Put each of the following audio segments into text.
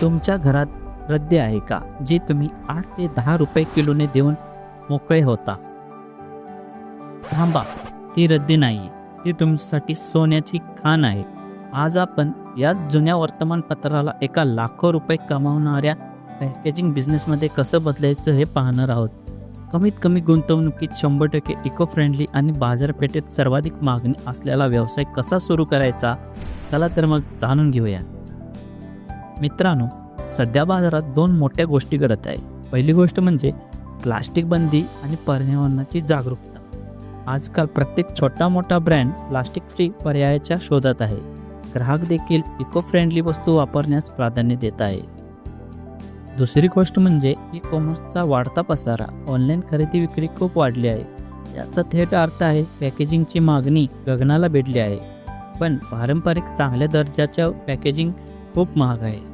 तुमच्या घरात रद्दी आहे का जी तुम्ही आठ ते दहा रुपये किलोने देऊन मोकळे होता? थांबा ती रद्दी नाही ती तुमच्यासाठी सोन्याची खाण आहे. आज आपण या जुन्या वर्तमानपत्राला एका लाखो रुपये कमावणाऱ्या पॅकेजिंग बिझनेसमध्ये कसं बदलायचं हे पाहणार आहोत. कमीत कमी गुंतवणुकीत शंभर टक्के इको फ्रेंडली आणि बाजारपेठेत सर्वाधिक मागणी असलेला व्यवसाय कसा सुरू करायचा चला तर मग जाणून घेऊया. मित्रांनो सध्या बाजारात दोन मोठ्या गोष्टी घडत आहे पहिली गोष्ट म्हणजे प्लास्टिक बंदी आणि पर्यावरणाची जागरूकता. आजकाल प्रत्येक छोटा मोठा ब्रँड प्लास्टिक फ्री पर्यायाच्या शोधात आहे. ग्राहक देखील इको फ्रेंडली वस्तू वापरण्यास प्राधान्य देत आहे. दुसरी गोष्ट म्हणजे ई कॉमर्सचा वाढता पसारा. ऑनलाईन खरेदी विक्री खूप वाढली आहे. याचा थेट अर्थ आहे पॅकेजिंगची मागणी गगनाला भेटली आहे. पण पारंपरिक चांगल्या दर्जाच्या पॅकेजिंग खूप महाग आहे.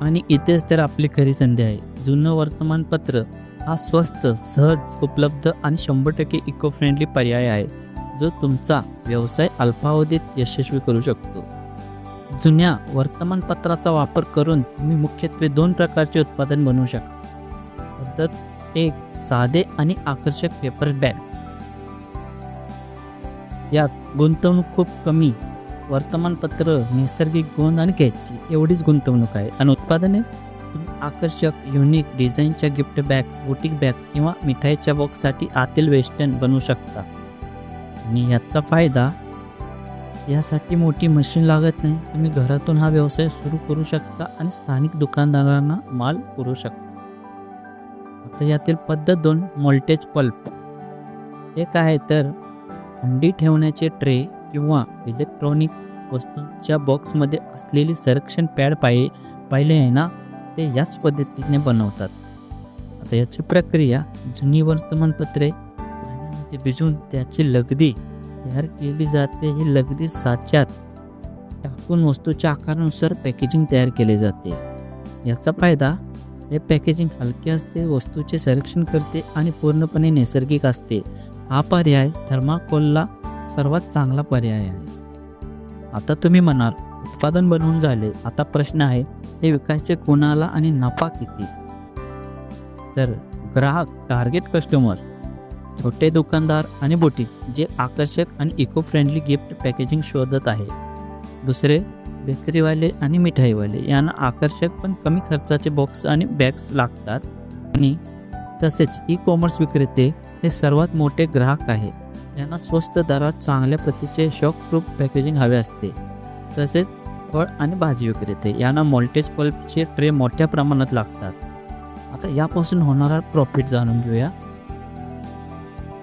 आणि इथेच तर आपली खरी संधी आहे. जुनं वर्तमानपत्र हा स्वस्त सहज उपलब्ध आणि शंभर टक्के इको फ्रेंडली पर्याय आहे जो तुमचा व्यवसाय अल्पावधीत यशस्वी करू शकतो. जुन्या वर्तमानपत्राचा वापर करून तुम्ही मुख्यत्वे दोन प्रकारचे उत्पादन बनवू शकता. पद्धत एक साधे आणि आकर्षक पेपर बॅग यात गुंतवणूक खूप कमी वर्तमानपत्र नैसर्गिक गुण आणि घ्यायची एवढीच गुंतवणूक आहे. आणि उत्पादने? तुम्ही आकर्षक युनिक डिझाईनच्या गिफ्ट बॅग बुटीक बॅग किंवा मिठाईच्या बॉक्ससाठी आतील वेस्टर्न बनवू शकता. आणि याचा फायदा? यासाठी मोठी मशीन लागत नाही. तुम्ही घरातून हा व्यवसाय सुरू करू शकता आणि स्थानिक दुकानदारांना माल पुरवू शकता. आता यातील पद्धत दोन मोल्टेज पल्प. एक आहे तर अंडी ठेवण्याचे ट्रे किंवा इलेक्ट्रॉनिक वस्तूंच्या बॉक्समध्ये असलेली संरक्षण पॅड पाहि पाहिले आहे ना ते याच पद्धतीने बनवतात. आता याची प्रक्रिया जुनी वर्तमानपत्रे पाण्यामध्ये भिजवून त्याची लगदी तयार केली जाते. ही लगदी साच्यात टाकून वस्तूच्या आकारानुसार पॅकेजिंग तयार केले जाते. याचा फायदा हे पॅकेजिंग हलके असते वस्तूचे संरक्षण करते आणि पूर्णपणे नैसर्गिक असते. हा पर्याय थर्माकोलला सर्वात चांगला पर्याय आहे. आता तुम्ही म्हणाल उत्पादन बनवून झाले. आता प्रश्न आहे हे विकायचे कोणाला आणि नफा किती? तर ग्राहक टार्गेट कस्टमर छोटे दुकानदार आणि बोटी जे आकर्षक आणि इको फ्रेंडली गिफ्ट पॅकेजिंग शोधत आहे. दुसरे बेकरीवाले आणि मिठाईवाले यांना आकर्षक पण कमी खर्चाचे बॉक्स आणि बॅग्स लागतात. आणि तसेच ई कॉमर्स विक्रेते हे सर्वात मोठे ग्राहक आहेत. यांना स्वस्त दरात चांगल्या प्रतीचे शॉक प्रूफ पॅकेजिंग हवे असते. तसेच फळ आणि भाजी विक्रेते यांना मॉल्टेज पल्पचे ट्रे मोठ्या प्रमाणात लागतात. आता यापासून होणारा प्रॉफिट जाणून घेऊया.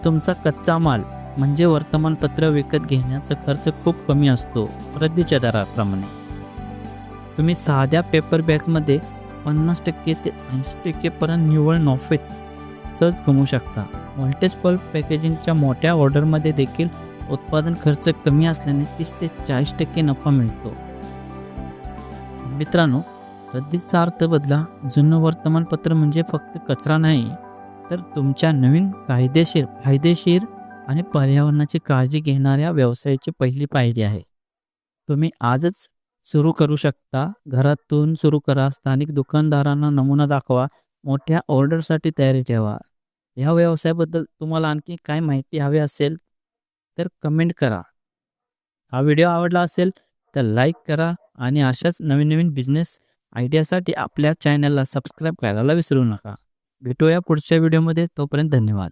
तुमचा कच्चा माल म्हणजे वर्तमानपत्र विकत घेण्याचा खर्च खूप कमी असतो रद्दीच्या दराप्रमाणे. तुम्ही साध्या पेपर बॅग्समध्ये पन्नास टक्के ते ऐंशी टक्केपर्यंत निव्वळ नॉफेट सहज कमवू शकता. व्हॉल्टेज पल्प पॅकेजिंगच्या मोठ्या ऑर्डरमध्ये देखील उत्पादन खर्च कमी असल्याने तीस ते चाळीस टक्के नफा मिळतो. मित्रांनो रद्दीचा अर्थ बदला. जुनं वर्तमानपत्र म्हणजे फक्त कचरा नाही तर तुमच्या नवीन कायदेशीर फायदेशीर आणि पर्यावरणाची काळजी घेणाऱ्या व्यवसायाची पहिली पायरी आहे. तुम्ही आजच सुरू करू शकता. घरातून सुरू करा. स्थानिक दुकानदारांना नमुना दाखवा. मोठ्या ऑर्डरसाठी तयारी ठेवा. ह्या व्यवसायाबद्दल तुम्हाला आणखी काय माहिती हवी असेल तर कमेंट करा. हा व्हिडिओ आवडला असेल तर लाईक करा आणि अशाच नवीन नवीन बिझनेस आयडियासाठी आपल्या चॅनलला सबस्क्राईब करायला विसरू नका. भेटूया पुढच्या व्हिडिओमध्ये. तोपर्यंत धन्यवाद.